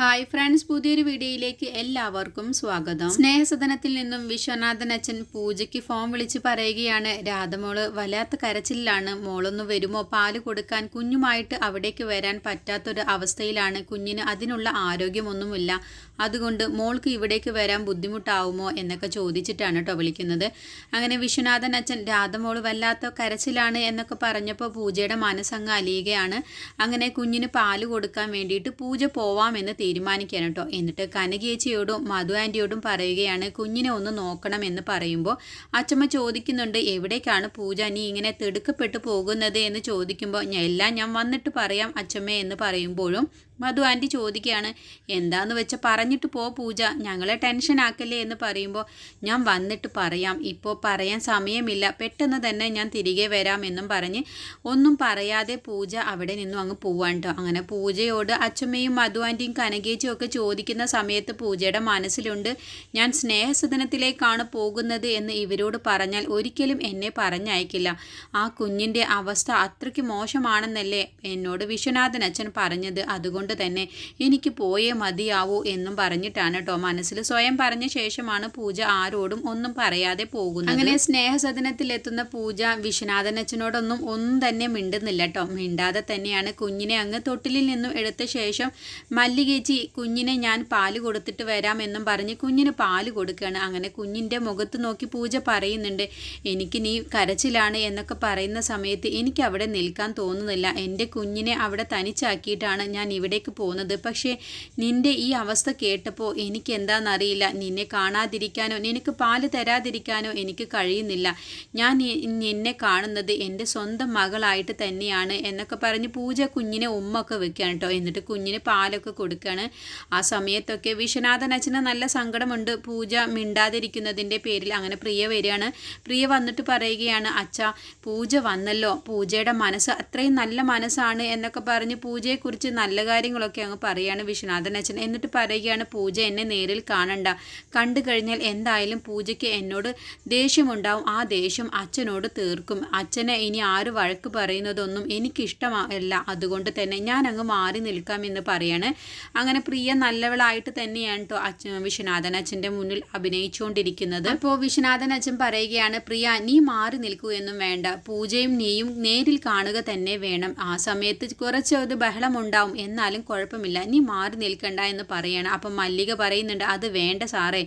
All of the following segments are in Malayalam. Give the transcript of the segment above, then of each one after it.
ഹായ് ഫ്രണ്ട്സ് പുതിയൊരു വീഡിയോയിലേക്ക് എല്ലാവർക്കും സ്വാഗതം. സ്നേഹസദനത്തിൽ നിന്നും വിശ്വനാഥൻ അച്ഛൻ പൂജയ്ക്ക് ഫോൺ വിളിച്ച് പറയുകയാണ് രാധമോൾ വല്ലാത്ത കരച്ചിലാണ് മോളൊന്ന് വരുമോ? പാൽ കൊടുക്കാൻ കുഞ്ഞുമായിട്ട് അവിടേക്ക് വരാൻ പറ്റാത്തൊരു അവസ്ഥയിലാണ്. കുഞ്ഞിന് അതിനുള്ള ആരോഗ്യമൊന്നുമില്ല. അതുകൊണ്ട് മോൾക്ക് ഇവിടേക്ക് വരാൻ ബുദ്ധിമുട്ടാവുമോ എന്നൊക്കെ ചോദിച്ചിട്ടാണ് കേട്ടോ വിളിക്കുന്നത്. അങ്ങനെ വിശ്വനാഥൻ അച്ഛൻ രാധമോൾ വല്ലാത്ത കരച്ചിലാണ് എന്നൊക്കെ പറഞ്ഞപ്പോൾ പൂജയുടെ മനസ്സങ്ങ് അലിയുകയാണ്. അങ്ങനെ കുഞ്ഞിന് പാൽ കൊടുക്കാൻ വേണ്ടിയിട്ട് പൂജ പോവാമെന്ന് തീരുമാനിക്കാൻ കേട്ടോ എന്നിട്ട് കനകേച്ചിയോടും മധു ആന്റിയോടും പറയുകയാണ് കുഞ്ഞിനെ ഒന്ന് നോക്കണം എന്ന് പറയുമ്പോൾ അച്ഛമ്മ ചോദിക്കുന്നുണ്ട് എവിടേക്കാണ് പൂജ? നീ ഇങ്ങനെ തിടുക്കപ്പെട്ടു പോകുന്നത്? എന്ന് ചോദിക്കുമ്പോൾ എല്ലാം ഞാൻ വന്നിട്ട് പറയാം അച്ഛമ്മ എന്ന് പറയുമ്പോഴും മധു ആന്റി ചോദിക്കുകയാണ് എന്താന്ന് വെച്ചാൽ പറഞ്ഞിട്ട് പോ പൂജ ഞങ്ങളെ ടെൻഷൻ ആക്കല്ലേ? എന്ന് പറയുമ്പോൾ ഞാൻ വന്നിട്ട് പറയാം. ഇപ്പോൾ പറയാൻ സമയമില്ല. പെട്ടെന്ന് തന്നെ ഞാൻ തിരികെ വരാം എന്നും പറഞ്ഞ് ഒന്നും പറയാതെ പൂജ അവിടെ നിന്നും അങ്ങ് പോവാൻ കേട്ടോ അങ്ങനെ പൂജയോട് അച്ഛമ്മയും മധു ആന്റിയും കനകേച്ചിയും ഒക്കെ ചോദിക്കുന്ന സമയത്ത് പൂജയുടെ മനസ്സിലുണ്ട് ഞാൻ സ്നേഹസദനത്തിലേക്കാണ് പോകുന്നത് എന്ന് ഇവരോട് പറഞ്ഞാൽ ഒരിക്കലും എന്നെ പറഞ്ഞയക്കില്ല. ആ കുഞ്ഞിന്റെ അവസ്ഥ അത്രയ്ക്ക് മോശമാണെന്നല്ലേ എന്നോട് വിശ്വനാഥൻ അച്ഛൻ പറഞ്ഞത്. അതുകൊണ്ട് തന്നെ എനിക്ക് പോയേ മതിയാവൂ എന്നും പറഞ്ഞിട്ടാണ് കേട്ടോ മനസ്സിൽ സ്വയം പറഞ്ഞ ശേഷമാണ് പൂജ ആരോടും ഒന്നും പറയാതെ പോകുന്നത്. അങ്ങനെ സ്നേഹസദനത്തിലെത്തുന്ന പൂജ വിശ്വനാഥനച്ചനോടൊന്നും ഒന്നും തന്നെ മിണ്ടുന്നില്ല കേട്ടോ. മിണ്ടാതെ തന്നെയാണ് കുഞ്ഞിനെ അങ്ങ് തൊട്ടിലിൽ നിന്നും എടുത്ത ശേഷം മല്ലികേച്ചി കുഞ്ഞിനെ ഞാൻ പാൽ കൊടുത്തിട്ട് വരാം എന്നും പറഞ്ഞ് കുഞ്ഞിന് പാൽ കൊടുക്കുകയാണ്. അങ്ങനെ കുഞ്ഞിന്റെ മുഖത്ത് നോക്കി പൂജ പറയുന്നുണ്ട് എനിക്ക് നീ കരച്ചിലാണ് എന്നൊക്കെ പറയുന്ന സമയത്ത് എനിക്ക് അവിടെ നിൽക്കാൻ തോന്നുന്നില്ല. എന്റെ കുഞ്ഞിനെ അവിടെ തനിച്ചാക്കിയിട്ടാണ് ഞാൻ ഇവിടേക്ക് പോകുന്നത്. പക്ഷേ നിന്റെ ഈ അവസ്ഥ കേട്ടപ്പോൾ എനിക്ക് എന്താണെന്നറിയില്ല നിന്നെ കാണാതിരിക്കാനോ നിനക്ക് പാൽ തരാതിരിക്കാനോ എനിക്ക് കഴിയുന്നില്ല. ഞാൻ നിന്നെ കാണുന്നത് എന്റെ സ്വന്തം മകളായിട്ട് തന്നെയാണ് എന്നൊക്കെ പറഞ്ഞ് പൂജ കുഞ്ഞിനെ ഉമ്മൊക്കെ വെക്കുകയാണ് കേട്ടോ എന്നിട്ട് കുഞ്ഞിന് പാലൊക്കെ കൊടുക്കുകയാണ് ആ സമയത്തൊക്കെ വിശ്വനാഥൻ അച്ഛന് നല്ല സങ്കടമുണ്ട്. പൂജ മിണ്ടാതിരിക്കുന്നതിന്റെ പേരിൽ അങ്ങനെ പ്രിയ വരികയാണ്. പ്രിയ വന്നിട്ട് പറയുകയാണ് അച്ഛ പൂജ വന്നല്ലോ. പൂജയുടെ മനസ്സ് അത്രയും നല്ല മനസ്സാണ് എന്നൊക്കെ പറഞ്ഞ് പൂജയെക്കുറിച്ച് നല്ല കാര്യങ്ങളൊക്കെ അങ്ങ് പറയുകയാണ് വിശ്വനാഥൻ അച്ഛൻ എന്നിട്ട് പറയുകയാണ് പൂജ എന്നെ നേരിൽ കാണണ്ട. കണ്ടു കഴിഞ്ഞാൽ എന്തായാലും പൂജയ്ക്ക് എന്നോട് ദേഷ്യമുണ്ടാവും. ആ ദേഷ്യം അച്ഛനോട് തീർക്കും. അച്ഛനെ ഇനി ആര് വഴക്ക് പറയുന്നതൊന്നും എനിക്കിഷ്ടമല്ല അതുകൊണ്ട് തന്നെ ഞാൻ അങ്ങ് മാറി നിൽക്കാം എന്ന് പറയാണ്. അങ്ങനെ പ്രിയ നല്ലവളായിട്ട് തന്നെയാണ് കേട്ടോ അച്ഛൻ വിശ്വനാഥൻ അച്ഛന്റെ മുന്നിൽ അഭിനയിച്ചുകൊണ്ടിരിക്കുന്നത് അപ്പോൾ വിശ്വനാഥൻ അച്ഛൻ പറയുകയാണ് പ്രിയ നീ മാറി നിൽക്കൂ എന്നും വേണ്ട. പൂജയും നീയും നേരിൽ കാണുക തന്നെ വേണം. ആ സമയത്ത് കുറച്ച് ഒരു ബഹളം ഉണ്ടാവും എന്നാലും കുഴപ്പമില്ല. നീ മാറി നിൽക്കണ്ട എന്ന് പറയണം. അപ്പം മല്ലിക പറയുന്നുണ്ട് അത് വേണ്ട സാറേ.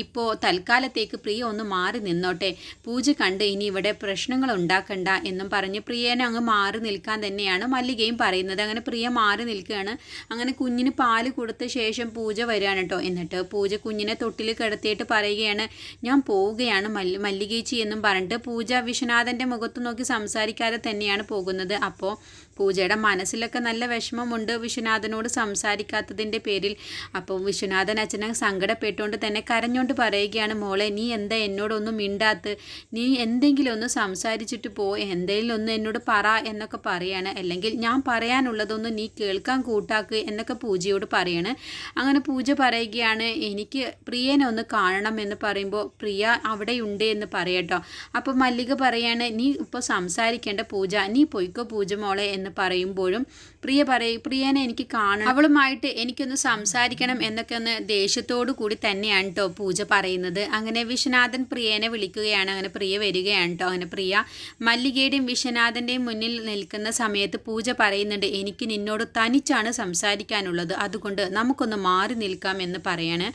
ഇപ്പോൾ തൽക്കാലത്തേക്ക് പ്രിയ ഒന്ന് മാറി നിന്നോട്ടെ. പൂജ കണ്ട് ഇനി ഇവിടെ പ്രശ്നങ്ങൾ ഉണ്ടാക്കണ്ട എന്നും പറഞ്ഞ് പ്രിയനെ അങ്ങ് മാറി നിൽക്കാൻ തന്നെയാണ് മല്ലികയും പറയുന്നത്. അങ്ങനെ പ്രിയ മാറി നിൽക്കുകയാണ്. അങ്ങനെ കുഞ്ഞിന് പാൽ കൊടുത്ത ശേഷം പൂജ വരികയാണ് കേട്ടോ. എന്നിട്ട് പൂജ കുഞ്ഞിനെ തൊട്ടിൽ കിടത്തിയിട്ട് പറയുകയാണ് ഞാൻ പോവുകയാണ് മല്ലി മല്ലികേച്ചി എന്നും പറഞ്ഞിട്ട് പൂജ വിശ്വനാഥന്റെ മുഖത്ത് നോക്കി സംസാരിക്കാതെ തന്നെയാണ് പോകുന്നത്. അപ്പോൾ പൂജയുടെ മനസ്സിലൊക്കെ നല്ല വിഷമമുണ്ട് വിശ്വനാഥനോട് സംസാരിക്കാത്തതിന്റെ പേരിൽ. അപ്പോൾ വിശ്വനാഥൻ അച്ഛനെ സങ്കടപ്പെട്ടുകൊണ്ട് തന്നെ കരഞ്ഞുകൊണ്ട് പറയുകയാണ് മോളെ നീ എന്താ എന്നോടൊന്നും മിണ്ടാത്ത്? നീ എന്തെങ്കിലും ഒന്ന് സംസാരിച്ചിട്ട് പോ എന്തെങ്കിലും ഒന്ന് എന്നോട് പറ എന്നൊക്കെ പറയാണ്. അല്ലെങ്കിൽ ഞാൻ പറയാനുള്ളതൊന്നും നീ കേൾക്കാൻ കൂട്ടാക്ക് എന്നൊക്കെ പൂജയോട് പറയാണ്. അങ്ങനെ പൂജ പറയുകയാണ് എനിക്ക് പ്രിയനെ ഒന്ന് കാണണം എന്ന് പറയുമ്പോൾ പ്രിയ അവിടെയുണ്ട് എന്ന് പറയട്ടോ അപ്പോൾ മല്ലിക പറയാണ് നീ ഇപ്പോൾ സംസാരിക്കേണ്ട പൂജ നീ പൊയ്ക്കോ പൂജ മോളെ എന്ന് പറയുമ്പോഴും പ്രിയ പറയും പ്രിയനെ എനിക്ക് കാണണം. അവളുമായിട്ട് എനിക്കൊന്ന് സംസാരിക്കണം എന്നൊക്കെ ഒന്ന് ദേഷ്യത്തോടു കൂടി തന്നെയാണ് കേട്ടോ പൂജ പറയുന്നത്. അങ്ങനെ വിശ്വനാഥൻ പ്രിയനെ വിളിക്കുകയാണ്. അങ്ങനെ പ്രിയ വരികയാണ് കേട്ടോ അങ്ങനെ പ്രിയ മല്ലികയുടെയും വിശ്വനാഥന്റെയും മുന്നിൽ നിൽക്കുന്ന സമയത്ത് പൂജ പറയുന്നുണ്ട് എനിക്ക് നിന്നോട് തനിച്ചാണ് സംസാരിക്കാനുള്ളത്. അതുകൊണ്ട് നമുക്കൊന്ന് മാറി നിൽക്കാം എന്ന് പറയാണ്.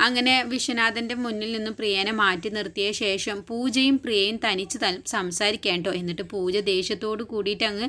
അങ്ങനെ വിശ്വനാഥന്റെ മുന്നിൽ നിന്നും പ്രിയനെ മാറ്റി നിർത്തിയ ശേഷം പൂജയും പ്രിയയും തനിച്ച് സംസാരിക്കാൻ കേട്ടോ എന്നിട്ട് പൂജ ദേഷ്യത്തോട് കൂടിയിട്ട് അങ്ങ്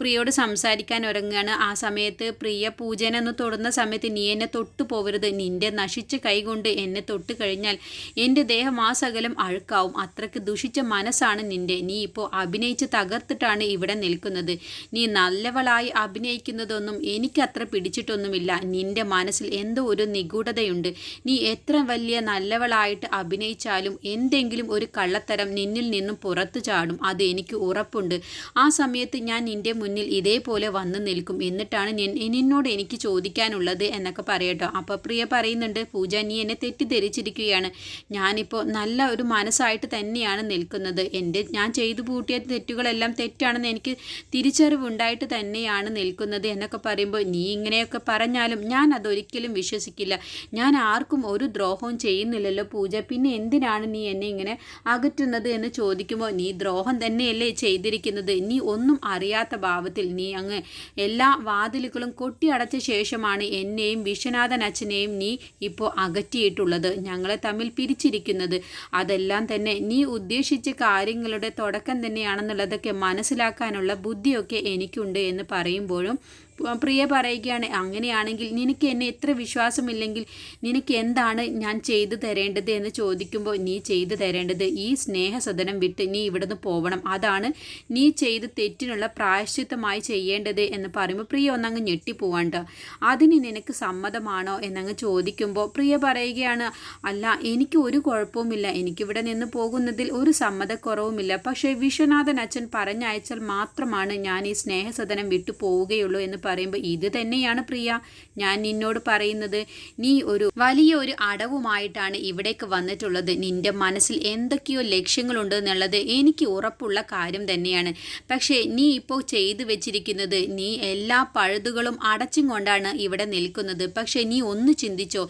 പ്രിയോട് സംസാരിക്കാൻ ഒരുങ്ങുകയാണ് ആ സമയത്ത് പ്രിയ പൂജനെ ഒന്ന് തൊടുന്ന സമയത്ത് നീ എന്നെ തൊട്ടു പോകരുത് നിന്റെ നശിച്ച കൈകൊണ്ട് എന്നെ തൊട്ട് കഴിഞ്ഞാൽ എന്റെ ദേഹം ആ സകലം അഴുക്കാവും. അത്രയ്ക്ക് ദുഷിച്ച മനസ്സാണ് നിന്റെ. നീ ഇപ്പോൾ അഭിനയിച്ച് തകർത്തിട്ടാണ് ഇവിടെ നിൽക്കുന്നത്. നീ നല്ലവളായി അഭിനയിക്കുന്നതൊന്നും എനിക്ക് അത്ര പിടിച്ചിട്ടൊന്നുമില്ല. നിന്റെ മനസ്സിൽ എന്തോ ഒരു നിഗൂഢതയുണ്ട്. നീ എത്ര വലിയ നല്ലവളായിട്ട് അഭിനയിച്ചാലും എന്തെങ്കിലും ഒരു കള്ളത്തരം നിന്നിൽ നിന്നും പുറത്തു ചാടും. അത് എനിക്ക് ഉറപ്പുണ്ട്. ആ സമയത്ത് ഞാൻ നിന്റെ മുന്നിൽ ഇതേപോലെ വന്ന് നിൽക്കും. എന്നിട്ടാണ് നിന്നോട് എനിക്ക് ചോദിക്കാനുള്ളത് എന്നൊക്കെ പറയട്ടോ. അപ്പോൾ പ്രിയ പറയുന്നുണ്ട് പൂജ നീ എന്നെ തെറ്റിദ്ധരിച്ചിരിക്കുകയാണ്. ഞാനിപ്പോൾ നല്ല ഒരു മനസ്സായിട്ട് തന്നെയാണ് നിൽക്കുന്നത്. എന്റെ ഞാൻ ചെയ്തു പൂട്ടിയ തെറ്റുകളെല്ലാം തെറ്റാണെന്ന് എനിക്ക് തിരിച്ചറിവുണ്ടായിട്ട് തന്നെയാണ് നിൽക്കുന്നത് എന്നൊക്കെ പറയുമ്പോൾ നീ ഇങ്ങനെയൊക്കെ പറഞ്ഞാലും ഞാൻ അതൊരിക്കലും വിശ്വസിക്കില്ല. ഞാൻ ആർക്കും ഒരു ദ്രോഹവും ചെയ്യുന്നില്ലല്ലോ പൂജ. പിന്നെ എന്തിനാണ് നീ എന്നെ ഇങ്ങനെ അകറ്റുന്നത് എന്ന് ചോദിക്കുമ്പോൾ നീ ദ്രോഹം തന്നെയല്ലേ ചെയ്തിരിക്കുന്നത്. നീ ഒന്നും അറിയാത്ത ഭാവത്തിൽ നീ അങ്ങ് എല്ലാ വാതിലുകളും കൊട്ടിയടച്ച ശേഷമാണ് എന്നെയും വിശ്വനാഥൻ അച്ഛനെയും നീ ഇപ്പോൾ അകറ്റിയിട്ടുള്ളത് ഞങ്ങളെ തമ്മിൽ പിരിച്ചിരിക്കുന്നത്. അതെല്ലാം തന്നെ നീ ഉദ്ദേശിച്ച കാര്യങ്ങളുടെ തുടക്കം തന്നെയാണെന്നുള്ളതൊക്കെ മനസ്സിലാക്കാനുള്ള ബുദ്ധിയൊക്കെ എനിക്കുണ്ട് എന്ന് പറയുമ്പോഴും പ്രിയ പറയുകയാണ് അങ്ങനെയാണെങ്കിൽ നിനക്ക് എന്നെ എത്ര വിശ്വാസമില്ലെങ്കിൽ നിനക്ക് എന്താണ് ഞാൻ ചെയ്തു തരേണ്ടത്? എന്ന് ചോദിക്കുമ്പോൾ നീ ചെയ്തു തരേണ്ടത് ഈ സ്നേഹസദനം വിട്ട് നീ ഇവിടുന്ന് പോകണം അതാണ് നീ ചെയ്ത് തെറ്റിനുള്ള പ്രായശ്ചിത്തമായി ചെയ്യേണ്ടത്. എന്ന് പറയുമ്പോൾ പ്രിയ ഒന്നങ്ങ് ഞെട്ടിപ്പോവാണ്ട അതിന് നിനക്ക് സമ്മതമാണോ? എന്നങ്ങ് ചോദിക്കുമ്പോൾ പ്രിയ പറയുകയാണ് അല്ല എനിക്ക് ഒരു കുഴപ്പവുമില്ല. എനിക്കിവിടെ നിന്ന് പോകുന്നതിൽ ഒരു സമ്മതക്കുറവുമില്ല. പക്ഷേ വിശ്വനാഥൻ അച്ഛൻ പറഞ്ഞയച്ചാൽ മാത്രമാണ് ഞാൻ ഈ സ്നേഹസദനം വിട്ടു പോവുകയുള്ളൂ എന്ന് പറയുമ്പോൾ ഇത് തന്നെയാണ് പ്രിയ. ഞാൻ നിന്നോട് പറയുന്നത് നീ ഒരു വലിയ ഒരു അടവുമായിട്ടാണ് ഇവിടേക്ക് വന്നിട്ടുള്ളത്. നിന്റെ മനസ്സിൽ എന്തൊക്കെയോ ലക്ഷ്യങ്ങളുണ്ട് എന്നുള്ളത് എനിക്ക് ഉറപ്പുള്ള കാര്യം തന്നെയാണ്. പക്ഷേ നീ ഇപ്പോൾ ചെയ്തു വെച്ചിരിക്കുന്നത് നീ എല്ലാ പഴുതുകളും അടച്ചും കൊണ്ടാണ് ഇവിടെ നിൽക്കുന്നത്. പക്ഷേ നീ ഒന്ന് ചിന്തിച്ചോ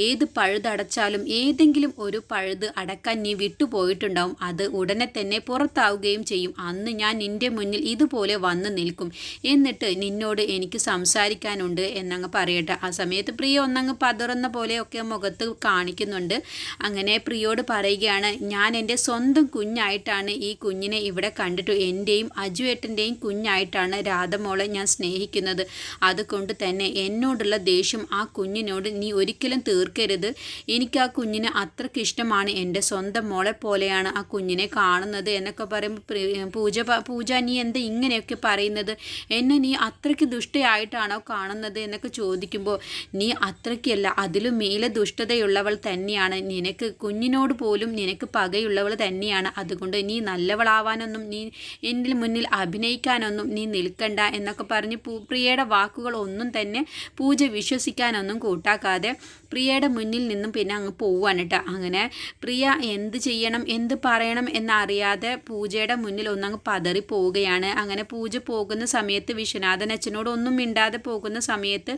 ഏത് പഴുതടച്ചാലും ഏതെങ്കിലും ഒരു പഴുത് അടക്കാൻ നീ വിട്ടുപോയിട്ടുണ്ടാവും. അത് ഉടനെ തന്നെ പുറത്താവുകയും ചെയ്യും. അന്ന് ഞാൻ നിന്റെ മുന്നിൽ ഇതുപോലെ വന്ന് നിൽക്കും. എന്നിട്ട് നിന്നോട് എനിക്ക് സംസാരിക്കാനുണ്ട് എന്നങ്ങ് പറയട്ടെ. ആ സമയത്ത് പ്രിയ ഒന്നങ്ങ് പതറുന്ന പോലെയൊക്കെ മുഖത്ത് കാണിക്കുന്നുണ്ട്. അങ്ങനെ പ്രിയോട് പറയുകയാണ് ഞാൻ എന്റെ സ്വന്തം കുഞ്ഞായിട്ടാണ് ഈ കുഞ്ഞിനെ ഇവിടെ കണ്ടിട്ടു എന്റെയും അജുവേട്ടന്റെയും കുഞ്ഞായിട്ടാണ് രാധമോളെ ഞാൻ സ്നേഹിക്കുന്നത്. അതുകൊണ്ട് തന്നെ എന്നോടുള്ള ദേഷ്യം ആ കുഞ്ഞിനോട് നീ ഒരിക്കലും തീർക്കരുത്. എനിക്ക് ആ കുഞ്ഞിനെ അത്രയ്ക്ക് ഇഷ്ടമാണ്. എന്റെ സ്വന്തം മോളെ പോലെയാണ് ആ കുഞ്ഞിനെ കാണുന്നത് എന്നൊക്കെ പറയുമ്പോൾ പൂജ പൂജ നീ എന്താ ഇങ്ങനെയൊക്കെ പറയുന്നത്? എന്നെ നീ അത്രയ്ക്ക് ദുഷ്ടയായിട്ടാണോ കാണുന്നത് എന്നൊക്കെ ചോദിക്കുമ്പോൾ നീ അത്രയ്ക്കല്ല അതിലും മേലെ ദുഷ്ടതയുള്ളവൾ തന്നെയാണ്. നിനക്ക് കുഞ്ഞിനോട് പോലും നിനക്ക് പകയുള്ളവൾ തന്നെയാണ്. അതുകൊണ്ട് നീ നല്ലവളാവാനൊന്നും നീ എന്റെ മുന്നിൽ അഭിനയിക്കാനൊന്നും നീ നിൽക്കണ്ട എന്നൊക്കെ പറഞ്ഞ് പ്രിയയുടെ വാക്കുകൾ ഒന്നും തന്നെ പൂജ വിശ്വസിക്കാനൊന്നും കൂട്ടാക്കാതെ പ്രിയയുടെ മുന്നിൽ നിന്നും പിന്നെ അങ്ങ് പോവാണ് കേട്ടോ. അങ്ങനെ പ്രിയ എന്ത് ചെയ്യണം എന്ത് പറയണം എന്നറിയാതെ പൂജയുടെ മുന്നിൽ ഒന്നങ്ങ് പതറി പോവുകയാണ് അങ്ങനെ പൂജ പോകുന്ന സമയത്ത് വിശ്വനാഥൻ അച്ഛനോട് ഒന്നും മിണ്ടാതെ പോകുന്ന സമയത്ത്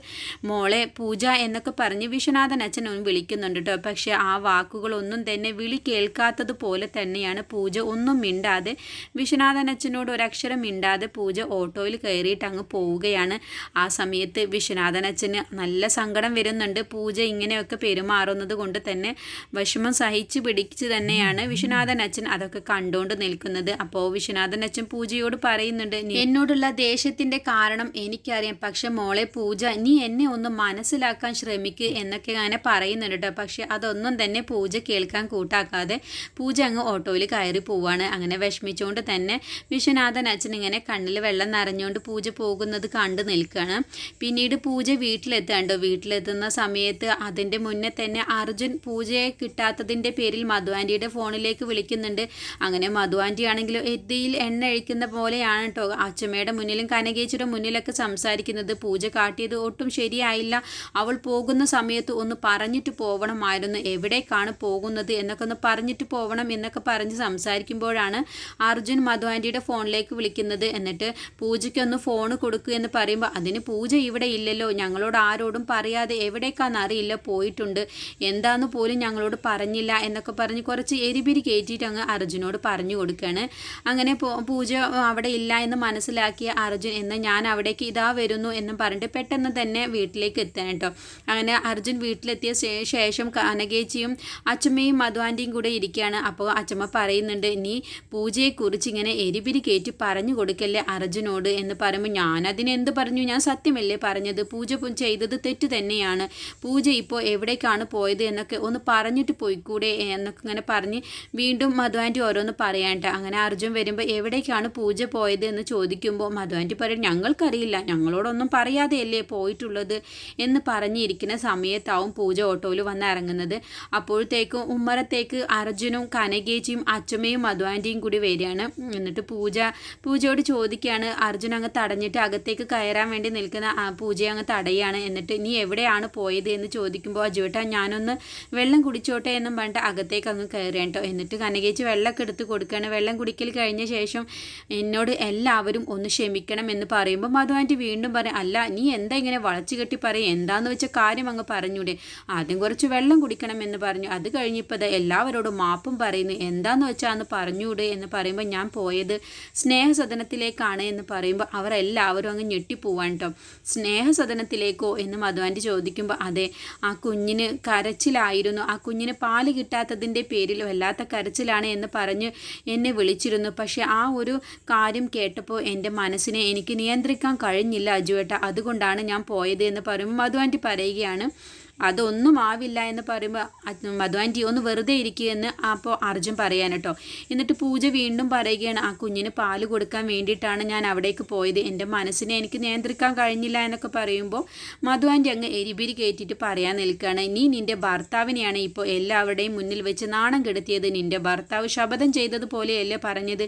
മോളെ പൂജ എന്നൊക്കെ പറഞ്ഞ് വിശ്വനാഥൻ അച്ഛൻ ഒന്ന് വിളിക്കുന്നുണ്ട് കേട്ടോ പക്ഷെ ആ വാക്കുകളൊന്നും തന്നെ വിളി കേൾക്കാത്തതുപോലെ തന്നെയാണ് പൂജ ഒന്നും മിണ്ടാതെ വിശ്വനാഥൻ അച്ഛനോട് ഒരക്ഷരം മിണ്ടാതെ പൂജ ഓട്ടോയിൽ കയറിയിട്ട് അങ്ങ് പോവുകയാണ്. ആ സമയത്ത് വിശ്വനാഥൻ അച്ഛന് നല്ല സങ്കടം വരുന്നുണ്ട്. പൂജ ഇങ്ങനെയൊക്കെ പെരുമാറുന്നത് കൊണ്ട് തന്നെ വിഷമം സഹിച്ച് പിടിച്ച് തന്നെയാണ് വിശ്വനാഥൻ അച്ഛൻ അതൊക്കെ കണ്ടുകൊണ്ട് നിൽക്കുന്നത്. അപ്പോൾ വിശ്വനാഥൻ അച്ഛൻ പൂജയോട് പറയുന്നുണ്ട് "നീ- എന്നോടുള്ള ദേഷ്യത്തിന്റെ കാരണം എനിക്കറിയാം. പക്ഷെ മോളെ പൂജ നീ എന്നെ ഒന്ന് മനസ്സിലാക്കാൻ ശ്രമിക്ക് എന്നൊക്കെ അങ്ങനെ പറയുന്നുണ്ട് കേട്ടോ പക്ഷെ അതൊന്നും തന്നെ പൂജ കേൾക്കാൻ കൂട്ടാക്കാതെ പൂജ അങ്ങ് ഓട്ടോയിൽ കയറി പോവാണ്. അങ്ങനെ വിഷമിച്ചുകൊണ്ട് തന്നെ വിശ്വനാഥൻ അച്ഛൻ ഇങ്ങനെ കണ്ണിൽ വെള്ളം നിറഞ്ഞുകൊണ്ട് പൂജ പോകുന്നത് കണ്ടു നിൽക്കുകയാണ് പിന്നീട് പൂജ വീട്ടിലെത്താണ്ടോ വീട്ടിലെത്തുന്ന സമയത്ത് അതിന്റെ മുന്നേ തന്നെ അർജുൻ പൂജയെ കിട്ടാത്തതിന്റെ പേരിൽ മധു ആന്റിയുടെ ഫോണിലേക്ക് വിളിക്കുന്നുണ്ട്. അങ്ങനെ മധു ആന്റി ആണെങ്കിലും എത്തിയിൽ എണ്ണ അഴിക്കുന്ന പോലെയാണ് കേട്ടോ അച്ഛമ്മയുടെ മുന്നിലും കനകേച്ചിയുടെ മുന്നിലൊക്കെ സംസാരിക്കുന്നത്. പൂജ കാട്ടിയത് ഒട്ടും ശരിയായില്ല. അവൾ പോകുന്ന സമയത്ത് ഒന്ന് പറഞ്ഞിട്ട് പോകണമായിരുന്നു എവിടേക്കാണ് പോകുന്നത്? എന്നൊക്കെ ഒന്ന് പറഞ്ഞിട്ട് പോകണം എന്നൊക്കെ പറഞ്ഞ് സംസാരിക്കുമ്പോഴാണ് അർജുൻ മധു ആന്റിയുടെ ഫോണിലേക്ക് വിളിക്കുന്നത്. എന്നിട്ട് പൂജയ്ക്കൊന്ന് ഫോൺ കൊടുക്കുക എന്ന് പറയുമ്പോൾ അതിന് പൂജ ഇവിടെ ഇല്ലല്ലോ. ഞങ്ങളോട് ആരോടും പറയാതെ എവിടേക്കാന്ന് അറിയില്ല. പോയിട്ടുണ്ട്. എന്താന്ന് പോലും ഞങ്ങളോട് പറഞ്ഞില്ല. എന്നൊക്കെ പറഞ്ഞ് കുറച്ച് എരിപിരി കയറ്റിയിട്ട് അങ്ങ് അർജുനോട് പറഞ്ഞു കൊടുക്കുകയാണ് അങ്ങനെ പൂജ അവിടെ ഇല്ല എന്ന് മനസ്സിലാക്കിയ അർജുൻ എന്ന് ഞാൻ അവിടേക്ക് ഇതാ വരുന്നു എന്നും പറഞ്ഞിട്ട് പെട്ടെന്ന് തന്നെ വീട്ടിലേക്ക് എത്താൻ കേട്ടോ. അങ്ങനെ അർജുൻ വീട്ടിലെത്തിയ ശേഷം കനകേച്ചിയും അച്ചമ്മയും മധുവാന്റെയും കൂടെ ഇരിക്കുകയാണ്. അപ്പോൾ അച്ചമ്മ പറയുന്നുണ്ട് നീ പൂജയെക്കുറിച്ച് ഇങ്ങനെ എരിപിരി കയറ്റി പറഞ്ഞു കൊടുക്കല്ലേ അർജുനോട്? എന്ന് പറയുമ്പോൾ ഞാനതിന് എന്ത് പറഞ്ഞു? ഞാൻ സത്യമല്ലേ പറഞ്ഞത്? പൂജ ചെയ്തത് തെറ്റ് തന്നെയാണ്. പൂജ ഇപ്പോൾ എവിടേക്കാണ് പോയത് എന്നൊക്കെ ഒന്ന് പറഞ്ഞിട്ട് പോയിക്കൂടെ? എന്നൊക്കെ ഇങ്ങനെ പറഞ്ഞ് വീണ്ടും മധുവാന്റെ ഓരോന്ന് പറയാണ്ട അങ്ങനെ അർജുൻ വരുമ്പോൾ എവിടേക്കാണ് പൂജ പോയത്? എന്ന് ചോദിക്കുമ്പോൾ മധുവാന്റെ പറയും ഞങ്ങൾക്കറിയില്ല. ഞങ്ങളോടൊന്നും പറയാതെയല്ലേ പോയിട്ടുള്ളത് എന്ന് പറഞ്ഞിരിക്കുന്ന സമയത്താവും പൂജ ഓട്ടോയിൽ വന്ന് ഇറങ്ങുന്നത്. അപ്പോഴത്തേക്കും ഉമ്മറത്തേക്ക് അർജുനും കനകേച്ചിയും അച്ചമ്മയും മധുവാന്റെയും കൂടി വരികയാണ്. എന്നിട്ട് പൂജ പൂജയോട് ചോദിക്കുകയാണ് അർജുൻ അങ്ങ് തടഞ്ഞിട്ട് അകത്തേക്ക് കയറാൻ വേണ്ടി നിൽക്കുന്ന പൂജയെ അങ്ങ് തടയാണ് എന്നിട്ട് നീ എവിടെയാണ് പോയത്? എന്ന് ചോദിക്കുമ്പോൾ അജുവേട്ട ഞാനൊന്ന് വെള്ളം കുടിച്ചോട്ടെ എന്നും പറഞ്ഞിട്ട് അകത്തേക്ക് അങ്ങ് കയറി കേട്ടോ. എന്നിട്ട് കനകേച്ച് വെള്ളമൊക്കെ എടുത്ത് കൊടുക്കുകയാണ്. വെള്ളം കുടിക്കൽ കഴിഞ്ഞ ശേഷം എന്നോട് എല്ലാവരും ഒന്ന് ക്ഷമിക്കണം എന്ന് പറയുമ്പോൾ മധുവാന്റി വീണ്ടും പറയും അല്ല നീ എന്താ ഇങ്ങനെ വളച്ചു കെട്ടി പറയും? എന്താന്ന് വെച്ച കാര്യം അങ്ങ് പറഞ്ഞൂടെ? ആദ്യം കുറച്ച് വെള്ളം കുടിക്കണം എന്ന് പറഞ്ഞു. അത് കഴിഞ്ഞിപ്പോൾ എല്ലാവരോടും മാപ്പും പറയുന്നു എന്താന്ന് വെച്ചാൽ അന്ന് പറഞ്ഞൂടെ? എന്ന് പറയുമ്പോൾ ഞാൻ പോയത് സ്നേഹസദനത്തിലേക്കാണ് എന്ന് പറയുമ്പോൾ അവരെല്ലാവരും അങ്ങ് ഞെട്ടിപ്പോവാൻ കേട്ടോ. സ്നേഹസദനത്തിലേക്കോ? എന്ന് മധുവാന്റെ ചോദിക്കുമ്പോൾ അതെ ആ കുഞ്ഞിന് കരച്ചിലായിരുന്നു. ആ കുഞ്ഞിന് പാൽ കിട്ടാത്തതിന്റെ പേരിൽ വല്ലാത്ത കരച്ചിലാണ് എന്ന് പറഞ്ഞ് എന്നെ വിളിച്ചിരുന്നു. പക്ഷേ ആ ഒരു കാര്യം കേട്ടപ്പോൾ എന്റെ മനസ്സിനെ എനിക്ക് നിയന്ത്രിക്കാൻ കഴിഞ്ഞില്ല അജുവേട്ട. അതുകൊണ്ടാണ് ഞാൻ പോയത് എന്ന് പറയുമ്പോൾ ആന്റി പറയുകയാണ്. അതൊന്നും ആവില്ല എന്ന് പറയുമ്പോൾ മധുവാന്റി ഒന്ന് വെറുതെ ഇരിക്കുകയെന്ന് അപ്പോൾ അർജുൻ പറയാൻ കേട്ടോ എന്നിട്ട് പൂജ വീണ്ടും പറയുകയാണ് ആ കുഞ്ഞിന് പാൽ കൊടുക്കാൻ വേണ്ടിയിട്ടാണ് ഞാൻ അവിടേക്ക് പോയത്. എന്റെ മനസ്സിനെ എനിക്ക് നിയന്ത്രിക്കാൻ കഴിഞ്ഞില്ല എന്നൊക്കെ പറയുമ്പോൾ മധുവാന്റി അങ്ങ് എരിപിരി കയറ്റിയിട്ട് പറയാൻ നിൽക്കുകയാണ്. നീ നിന്റെ ഭർത്താവിനെയാണ് ഇപ്പോൾ എല്ലാവരുടെയും മുന്നിൽ വെച്ച് നാണം കെടുത്തിയത്. നിന്റെ ഭർത്താവ് ശപഥം ചെയ്തതുപോലെയല്ലേ പറഞ്ഞത്.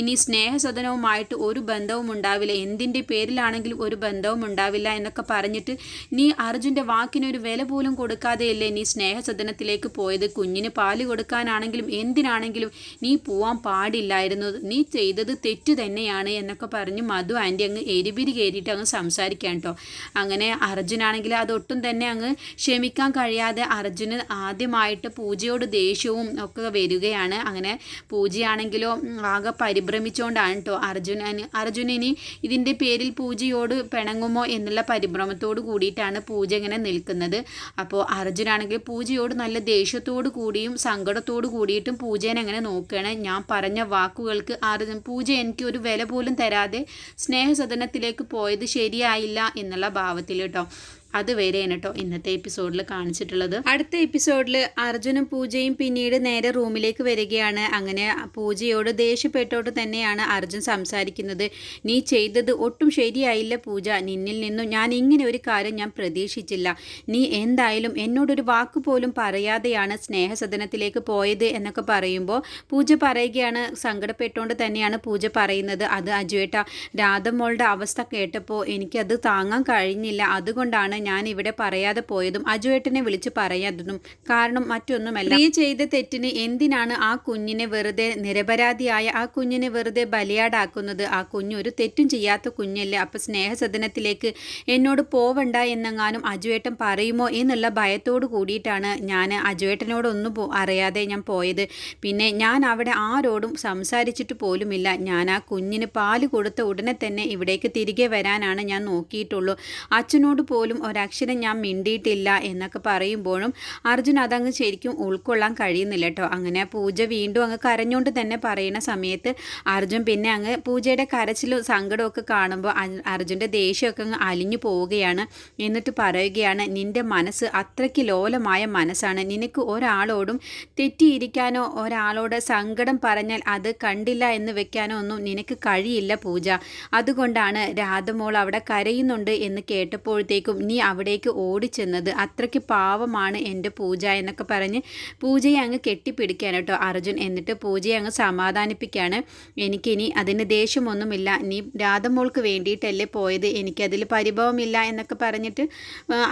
ഇനി സ്നേഹസദനവുമായിട്ട് ഒരു ബന്ധവും ഉണ്ടാവില്ല. എന്തിന്റെ പേരിലാണെങ്കിലും ഒരു ബന്ധവും ഉണ്ടാവില്ല എന്നൊക്കെ പറഞ്ഞിട്ട് നീ അർജുന്റെ വാക്കിനൊരു വില പോലും കൊടുക്കാതെയല്ലേ നീ സ്നേഹസദനത്തിലേക്ക് പോയത്? കുഞ്ഞിന് പാൽ കൊടുക്കാനാണെങ്കിലും എന്തിനാണെങ്കിലും നീ പോവാൻ പാടില്ലായിരുന്നു. നീ ചെയ്തത് തെറ്റ് തന്നെയാണ് എന്നൊക്കെ പറഞ്ഞ് മധു ആന്റി അങ്ങ് എരിപിരി കയറിയിട്ട് അങ്ങ് സംസാരിക്കാൻ കേട്ടോ. അങ്ങനെ അർജുനാണെങ്കിൽ അതൊട്ടും തന്നെ അങ്ങ് ക്ഷമിക്കാൻ കഴിയാതെ അർജുന് ആദ്യമായിട്ട് പൂജയോട് ദേഷ്യവും ഒക്കെ വരികയാണ്. അങ്ങനെ പൂജയാണെങ്കിലോ ആകെ പരിഭ്രമിച്ചുകൊണ്ടാണ് കേട്ടോ അർജുന അർജുനനി ഇതിന്റെ പേരിൽ പൂജയോട് പിണങ്ങുമോ എന്നുള്ള പരിഭ്രമത്തോട് കൂടിയിട്ടാണ് പൂജ ഇങ്ങനെ നിൽക്കുന്നത്. അപ്പോൾ അർജുനാണെങ്കിൽ പൂജയോട് നല്ല ദേഷ്യത്തോടു കൂടിയും സങ്കടത്തോടു കൂടിയിട്ടും പൂജേനെ എങ്ങനെ നോക്കുകയാണ്? ഞാൻ പറഞ്ഞ വാക്കുകൾക്ക് അർജുൻ പൂജ എനിക്ക് ഒരു വില പോലും തരാതെ സ്നേഹസദനത്തിലേക്ക് പോയത് ശരിയായില്ല എന്നുള്ള ഭാവത്തിൽ കേട്ടോ. അതുവരെയാണ് കേട്ടോ ഇന്നത്തെ എപ്പിസോഡിൽ കാണിച്ചിട്ടുള്ളത്. അടുത്ത എപ്പിസോഡിൽ അർജുനും പൂജയും പിന്നീട് നേരെ റൂമിലേക്ക് വരികയാണ്. അങ്ങനെ പൂജയോട് ദേഷ്യപ്പെട്ടോട്ട് തന്നെയാണ് അർജുൻ സംസാരിക്കുന്നത്. നീ ചെയ്തത് ഒട്ടും ശരിയായില്ല പൂജ. നിന്നിൽ നിന്നും ഞാൻ ഇങ്ങനെ ഒരു കാര്യം ഞാൻ പ്രതീക്ഷിച്ചില്ല. നീ എന്തായാലും എന്നോടൊരു വാക്ക് പോലും പറയാതെയാണ് സ്നേഹസദനത്തിലേക്ക് പോയത് എന്നൊക്കെ പറയുമ്പോൾ പൂജ പറയുകയാണ്. സങ്കടപ്പെട്ടുകൊണ്ട് തന്നെയാണ് പൂജ പറയുന്നത്. അത് അജുവേട്ട രാധമോളുടെ അവസ്ഥ കേട്ടപ്പോൾ എനിക്കത് താങ്ങാൻ കഴിഞ്ഞില്ല. അതുകൊണ്ടാണ് ഞാൻ ഇവിടെ പറയാതെ പോയതും അജുവേട്ടനെ വിളിച്ച് പറയാത്തതും കാരണം മറ്റൊന്നുമല്ല. നീ ചെയ്ത തെറ്റിന് എന്തിനാണ് ആ കുഞ്ഞിനെ വെറുതെ നിരപരാധിയായ ആ കുഞ്ഞിനെ വെറുതെ ബലിയാടാക്കുന്നത്? ആ കുഞ്ഞ് ഒരു തെറ്റും ചെയ്യാത്ത കുഞ്ഞല്ലേ? അപ്പം സ്നേഹസദനത്തിലേക്ക് എന്നോട് പോവണ്ട എന്നെങ്ങാനും അജുവേട്ടൻ പറയുമോ എന്നുള്ള ഭയത്തോട് കൂടിയിട്ടാണ് ഞാൻ അജുവേട്ടനോടൊന്നും അറിയാതെ ഞാൻ പോയത്. പിന്നെ ഞാൻ അവിടെ ആരോടും സംസാരിച്ചിട്ട് പോലുമില്ല. ഞാൻ ആ കുഞ്ഞിന് പാൽ കൊടുത്ത ഉടനെ തന്നെ ഇവിടേക്ക് തിരികെ വരാനാണ് ഞാൻ നോക്കിയിട്ടുള്ളൂ. അച്ഛനോട് പോലും ഒരക്ഷരം ഞാൻ മിണ്ടിയിട്ടില്ല എന്നൊക്കെ പറയുമ്പോഴും അർജുൻ അതങ്ങ് ശരിക്കും ഉൾക്കൊള്ളാൻ കഴിയുന്നില്ല കേട്ടോ. അങ്ങനെ പൂജ വീണ്ടും അങ്ങ് കരഞ്ഞുകൊണ്ട് തന്നെ പറയുന്ന സമയത്ത് അർജുൻ പിന്നെ അങ്ങ് പൂജയുടെ കരച്ചിലും സങ്കടമൊക്കെ കാണുമ്പോൾ അർജുന്റെ ദേഷ്യമൊക്കെ അങ്ങ് അലിഞ്ഞു പോവുകയാണ്. എന്നിട്ട് പറയുകയാണ് നിന്റെ മനസ്സ് അത്രയ്ക്ക് ലോലമായ മനസ്സാണ്. നിനക്ക് ഒരാളോടും തെറ്റിയിരിക്കാനോ ഒരാളോട് സങ്കടം പറഞ്ഞാൽ അത് കണ്ടില്ല എന്ന് വെക്കാനോ ഒന്നും നിനക്ക് കഴിയില്ല പൂജ. അതുകൊണ്ടാണ് രാധമോൾ അവിടെ കരയുന്നുണ്ട് എന്ന് കേട്ടപ്പോഴത്തേക്കും നീ അവിടേക്ക് ഓടിച്ചെന്നത് അത്രയ്ക്ക് പാവമാണ് എന്റെ പൂജ എന്നൊക്കെ പറഞ്ഞ് പൂജയെ അങ്ങ് കെട്ടിപ്പിടിക്കാൻ കേട്ടോ അർജുൻ. എന്നിട്ട് പൂജയെ അങ്ങ് സമാധാനിപ്പിക്കുകയാണ്. എനിക്കിനി അതിന് ദേഷ്യമൊന്നുമില്ല. നീ രാധമോൾക്ക് വേണ്ടിയിട്ടല്ലേ പോയത്? എനിക്കതിൽ പരിഭവമില്ല എന്നൊക്കെ പറഞ്ഞിട്ട്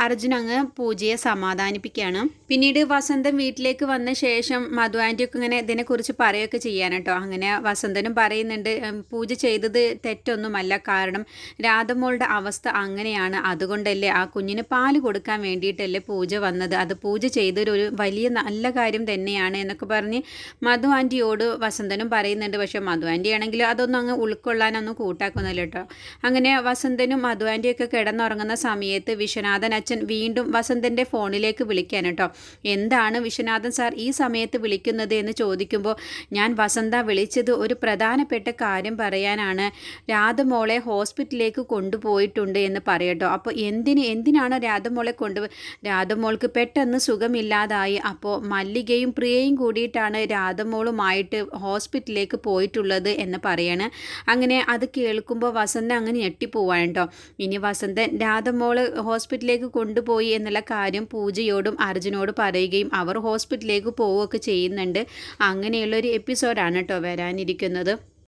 അർജുൻ അങ്ങ് പൂജയെ സമാധാനിപ്പിക്കുകയാണ്. പിന്നീട് വസന്തം വീട്ടിലേക്ക് വന്ന ശേഷം മധു ആന്റിയൊക്കെ ഇങ്ങനെ ഇതിനെക്കുറിച്ച് പറയുകയൊക്കെ ചെയ്യാൻ കേട്ടോ. അങ്ങനെ വസന്തനും പറയുന്നുണ്ട് പൂജ ചെയ്തത് തെറ്റൊന്നുമല്ല. കാരണം രാധമോളുടെ അവസ്ഥ അങ്ങനെയാണ്. അതുകൊണ്ടല്ലേ ആ കുഞ്ഞിന് പാൽ കൊടുക്കാൻ വേണ്ടിയിട്ടല്ലേ പൂജ വന്നത്. അത് പൂജ ചെയ്തൊരു വലിയ നല്ല കാര്യം തന്നെയാണ് എന്നൊക്കെ പറഞ്ഞ് മധു ആന്റിയോട് വസന്തനും പറയുന്നുണ്ട്. പക്ഷേ മധു ആന്റി ആണെങ്കിൽ അതൊന്നും അങ്ങ് ഉൾക്കൊള്ളാനൊന്നും കൂട്ടാക്കുന്നില്ല കേട്ടോ. അങ്ങനെ വസന്തനും മധു ആന്റിയൊക്കെ കിടന്നുറങ്ങുന്ന സമയത്ത് വിശ്വനാഥൻ അച്ഛൻ വീണ്ടും വസന്തന്റെ ഫോണിലേക്ക് വിളിക്കാൻ കേട്ടോ. എന്താണ് വിശ്വനാഥൻ സാർ ഈ സമയത്ത് വിളിക്കുന്നത് എന്ന് ചോദിക്കുമ്പോൾ ഞാൻ വസന്ത വിളിച്ചത് ഒരു പ്രധാനപ്പെട്ട കാര്യം പറയാനാണ്. രാധമോളെ ഹോസ്പിറ്റലിലേക്ക് കൊണ്ടുപോയിട്ടുണ്ട് എന്ന് പറയട്ടോ. അപ്പോൾ എന്തിന് എന്ത് എന്തിനാണ് രാധമോളെ കൊണ്ട് രാധമോൾക്ക് പെട്ടെന്ന് സുഖമില്ലാതായി. അപ്പോൾ മല്ലികയും പ്രിയയും കൂടിയിട്ടാണ് രാധമോളുമായിട്ട് ഹോസ്പിറ്റലിലേക്ക് പോയിട്ടുള്ളത് എന്ന് പറയാണ്. അങ്ങനെ അത് കേൾക്കുമ്പോൾ വസന്ത അങ്ങനെ ഞെട്ടിപ്പോവാണ് കേട്ടോ. ഇനി വസന്തൻ രാധമോൾ ഹോസ്പിറ്റലിലേക്ക് കൊണ്ടുപോയി എന്നുള്ള കാര്യം പൂജയോടും അർജുനോട് പറയുകയും അവർ ഹോസ്പിറ്റലിലേക്ക് പോവുകയൊക്കെ ചെയ്യുന്നുണ്ട്. അങ്ങനെയുള്ളൊരു എപ്പിസോഡാണ് കേട്ടോ വരാനിരിക്കുന്നത്.